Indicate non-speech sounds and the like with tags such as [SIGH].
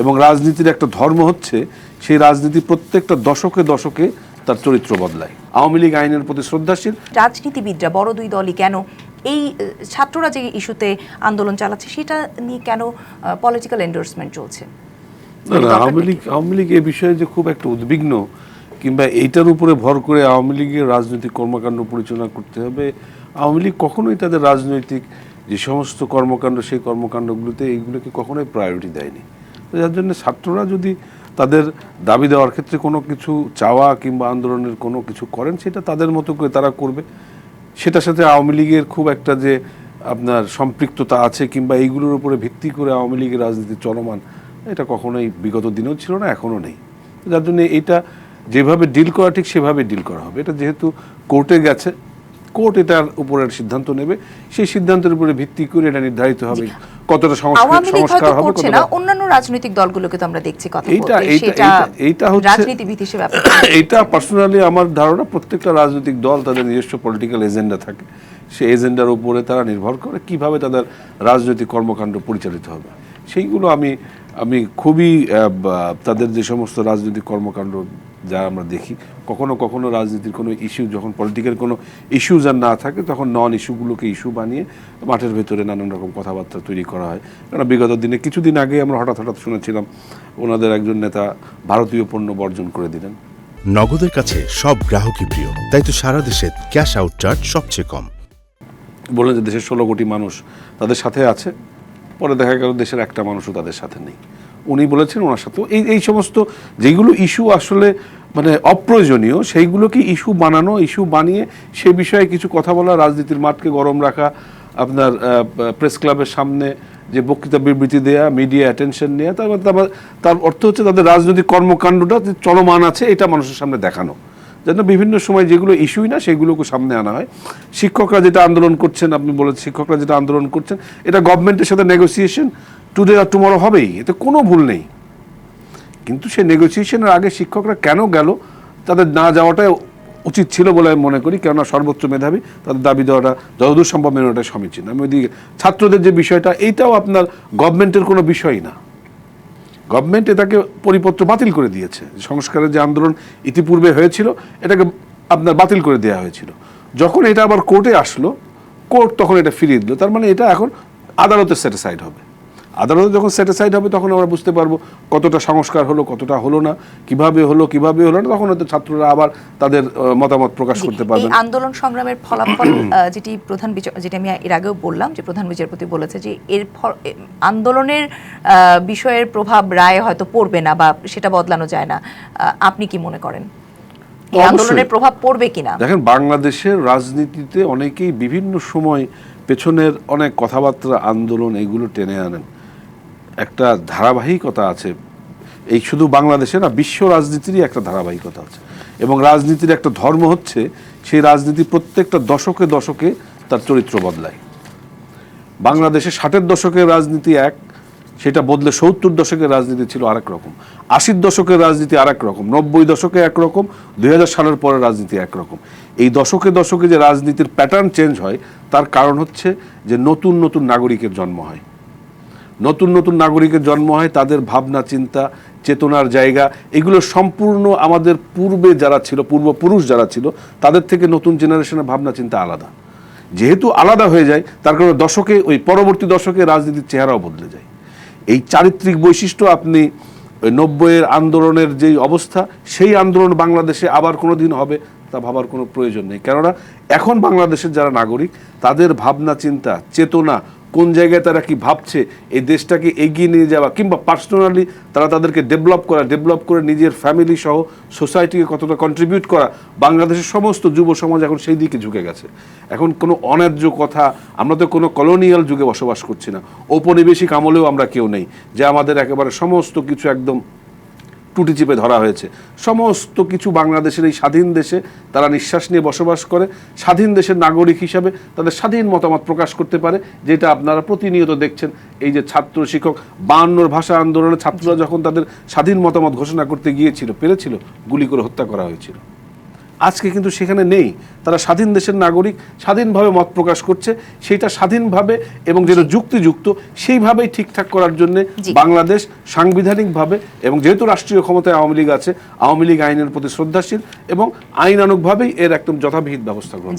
এবং রাজনীতির একটা ধর্ম হচ্ছে সেই রাজনীতি প্রত্যেকটা দশকে দশকে তার চরিত্র বদলায়। আওয়ামী লীগ আইনের প্রতি শ্রদ্ধাশীল। রাজনীতিবিদরা বড় দুই দলই কেন এই ছাত্ররা যে ইস্যুতে আন্দোলন চালাচ্ছে সেটা নিয়ে কেন পলিটিক্যাল এন্ডোর্সমেন্ট চলছে? না না আওয়ামী লীগ আওয়ামী লীগ এ বিষয়ে যে খুব একটা উদ্বিগ্ন কিংবা এইটার উপরে ভর করে আওয়ামী লীগের রাজনৈতিক কর্মকাণ্ড পরিচালনা করতে হবে। আওয়ামী লীগ কখনোই তাদের রাজনৈতিক যে সমস্ত কর্মকাণ্ড সেই কর্মকাণ্ডগুলোতে এইগুলোকে কখনোই প্রায়োরিটি দেয়নি। তো যার জন্য ছাত্ররা যদি তাদের দাবি দেওয়ার ক্ষেত্রে কোনো কিছু চাওয়া কিংবা আন্দোলনের কোনো কিছু করেন, সেটা তাদের মতো করে তারা করবে। সেটার সাথে আওয়ামী লীগের খুব একটা যে আপনার সম্পৃক্ততা আছে কিংবা এইগুলোর উপরে ভিত্তি করে আওয়ামী লীগের রাজনীতি চলমান, এটা কখনোই বিগত দিনেও ছিল না, এখনও নেই। যার জন্য এটা যেভাবে ডিল করা, ঠিক সেভাবে ডিল করা হবে। এটা যেহেতু কোর্টে গেছে কোর্ট এটার উপরে সিদ্ধান্ত নেবে। সেই সিদ্ধান্তের উপরে ভিত্তি করে এটা নির্ধারিত হবে কতটা সংস্কার হবে না কতটা অন্যান্য রাজনৈতিক দলগুলোকে তো আমরা দেখছি কথা এইটা এইটা এইটা- এইটা হচ্ছে রাজনীতিবিদ হিসেবে [COUGHS] এইটা পার্সোনালি আমার ধারণা প্রত্যেকটা রাজনৈতিক দল তাদের নিজস্ব পলিটিক্যাল এজেন্ডা থাকে। সেই এজেন্ডার উপরে তারা নির্ভর করে কীভাবে তাদের রাজনৈতিক কর্মকাণ্ড পরিচালিত হবে। সেইগুলো আমি আমি খুবই তাদের যে সমস্ত রাজনৈতিক কর্মকাণ্ড যা আমরা দেখি কখনো কখনো রাজনীতির কোনো ইস্যু যখন পলিটিক্যাল কোনো ইস্যুজ আর না থাকে তখন নন ইস্যুগুলোকে ইস্যু বানিয়ে মাঠের ভেতরে নানান রকম কথাবার্তা তৈরি করা হয়। কারণ বিগত দিনে কিছুদিন আগে আমরা হঠাৎ হঠাৎ শুনেছিলাম ওনাদের একজন নেতা ভারতীয় পণ্য বর্জন করে দিলেন। নগদের কাছে সব গ্রাহকই প্রিয় তাই তো সারা দেশে ক্যাশ আউট চার্জ সবচেয়ে কম। বললেন যে দেশের ষোলো কোটি মানুষ তাদের সাথে আছে পরে দেখা গেল দেশের একটা মানুষও তাদের সাথে নেই। উনি বলেছেন ওনার সাথেও এই এই সমস্ত যেগুলো ইস্যু আসলে মানে অপ্রয়োজনীয় সেইগুলোকে ইস্যু বানানো, ইস্যু বানিয়ে সে বিষয়ে কিছু কথা বলা, রাজনীতির মাঠকে গরম রাখা, আপনার প্রেস ক্লাবের সামনে যে বক্তৃতা বিবৃতি দেয়া মিডিয়া অ্যাটেনশন নেওয়া তার তার- তার অর্থ হচ্ছে তাদের রাজনৈতিক কর্মকাণ্ডটা চলমান আছে, এটা মানুষের সামনে দেখানো। যেন বিভিন্ন সময় যেগুলো ইস্যুই না, সেগুলোকে সামনে আনা হয়। শিক্ষকরা যেটা আন্দোলন করছেন, আপনি বলেছেন, শিক্ষকরা যেটা আন্দোলন করছেন, এটা গভর্নমেন্টের সাথে নেগোসিয়েশন টুডে আর টুমরো হবেই, এতে কোনো ভুল নেই। কিন্তু সেই নেগোসিয়েশনের আগে শিক্ষকরা কেন গেল, তাদের না যাওয়াটাই উচিত ছিল বলে আমি মনে করি, কেননা সর্বোচ্চ মেধাবী, তাদের দাবি দেওয়াটা যতদূর সম্ভব মেনে ওটা সমীচীন। আমি ওইদিকে, ছাত্রদের যে বিষয়টা, এইটাও আপনার গভর্নমেন্টের কোনো বিষয়ই না। গভর্নমেন্ট এটাকে পরিপত্র বাতিল করে দিয়েছে। সংস্কারের যে আন্দোলন ইতিপূর্বে হয়েছিল, এটাকে আপনার বাতিল করে দেওয়া হয়েছিল। যখন এটা আবার কোর্টে আসলো কোর্ট তখন এটা ফিরিয়ে দিল। তার মানে এটা এখন আদালতের স্যাটিসফাইড হবে। আদালতে যখন স্যাটিসফাইড হবে তখন আমরা বুঝতে পারব কতটা সংস্কার হলো কতটা হলো না কীভাবে হলো কীভাবে হলো না তখন হয়তো ছাত্ররা আবার তাদের মতামত প্রকাশ করতে পারবে আন্দোলন সংগ্রামের ফলাফল [CLEARS THROAT] যেটি প্রধান বিচার যেটি আমি এর আগেও বললাম যে প্রধান বিচারপতি বলেছে যে এর আন্দোলনের বিষয়ের প্রভাব রায়ে হয়তো পড়বে না বা সেটা বদলানো যায় না। আপনি কি মনে করেন? আন্দোলনের প্রভাব পড়বে কিনা? দেখেন বাংলাদেশের রাজনীতিতে অনেকেই বিভিন্ন সময় পেছনের অনেক কথাবার্তা আন্দোলন এগুলো টেনে আনেন। একটা ধারাবাহিকতা আছে। এই শুধু বাংলাদেশে না, বিশ্ব রাজনীতিরই একটা ধারাবাহিকতা আছে। এবং রাজনীতির একটা ধর্ম হচ্ছে, সেই রাজনীতি প্রত্যেকটা দশকে দশকে তার চরিত্র বদলায়। বাংলাদেশে ষাটের দশকের রাজনীতি এক, সেটা বদলে সত্তর দশকের রাজনীতি ছিল আরেক রকম। আশির দশকের রাজনীতি আরেক রকম, নব্বই দশকে একরকম দুই হাজার সালের পরের রাজনীতি একরকম এই দশকে দশকে যে রাজনীতির প্যাটার্ন চেঞ্জ হয়, তার কারণ হচ্ছে যে নতুন নতুন নাগরিকের জন্ম হয়। নতুন নতুন নাগরিকের জন্ম হয়, তাদের ভাবনা, চিন্তা, চেতনার জায়গা, এগুলো সম্পূর্ণ আমাদের পূর্বে যারা ছিল, পূর্বপুরুষ যারা ছিল, তাদের থেকে নতুন জেনারেশনের ভাবনা, চিন্তা আলাদা। যেহেতু আলাদা হয়ে যায়, তার কারণে দশকে, ওই পরবর্তী দশকে রাজনীতির চেহারাও বদলে যায়। এই চারিত্রিক বৈশিষ্ট্য আপনি ওই নব্বইয়ের আন্দোলনের যেই অবস্থা, সেই আন্দোলন বাংলাদেশে আবার কোনো দিন হবে তা ভাবার কোনো প্রয়োজন নেই। কেননা, এখন বাংলাদেশের যারা নাগরিক, তাদের ভাবনা, চিন্তা, চেতনা কোন জায়গায় তারা কি ভাবছে, এই দেশটাকে এগিয়ে নিয়ে যাওয়া, কিংবা পার্সোনালি তারা তাদেরকে ডেভেলপ করা ডেভেলপ করে নিজের ফ্যামিলি সহ সোসাইটিকে কতটা কন্ট্রিবিউট করা, বাংলাদেশের সমস্ত যুব সমাজ এখন সেই দিকে ঝুঁকে গেছে। এখন কোনো অন্যায্য কথা, আমরা তো কোনো কলোনিয়াল যুগে বসবাস করছি না। ঔপনিবেশিক আমলেও আমরা কেউ নেই, যে আমাদের একেবারে সমস্ত কিছু একদম টুটি চিপে ধরা হয়েছে। সমস্ত কিছু বাংলাদেশের এই স্বাধীন দেশে তারা নিঃশ্বাস নিয়ে বসবাস করে। স্বাধীন দেশের নাগরিক হিসাবে তাদের স্বাধীন মতামত প্রকাশ করতে পারে, যেটা আপনারা প্রতিনিয়ত দেখছেন। এই যে ছাত্র শিক্ষক বায়ান্নর ভাষা আন্দোলনে ছাত্ররা যখন তাদের স্বাধীন মতামত ঘোষণা করতে গিয়েছিল, পেরেছিল, গুলি করে হত্যা করা হয়েছিল। আজকে কিন্তু সেখানে নেই। তারা স্বাধীন দেশের নাগরিক স্বাধীনভাবে মত প্রকাশ করছে। সেটা স্বাধীনভাবে এবং যেটা যুক্তিযুক্ত সেইভাবেই ঠিকঠাক করার জন্য বাংলাদেশ সাংবিধানিকভাবে এবং যেহেতু রাষ্ট্রীয় ক্ষমতায় আওয়ামী লীগ আছে আওয়ামী লীগ আইনের প্রতি শ্রদ্ধাশীল এবং আইনানুকভাবেই এর একদম যথাবিহিত ব্যবস্থা গ্রহণ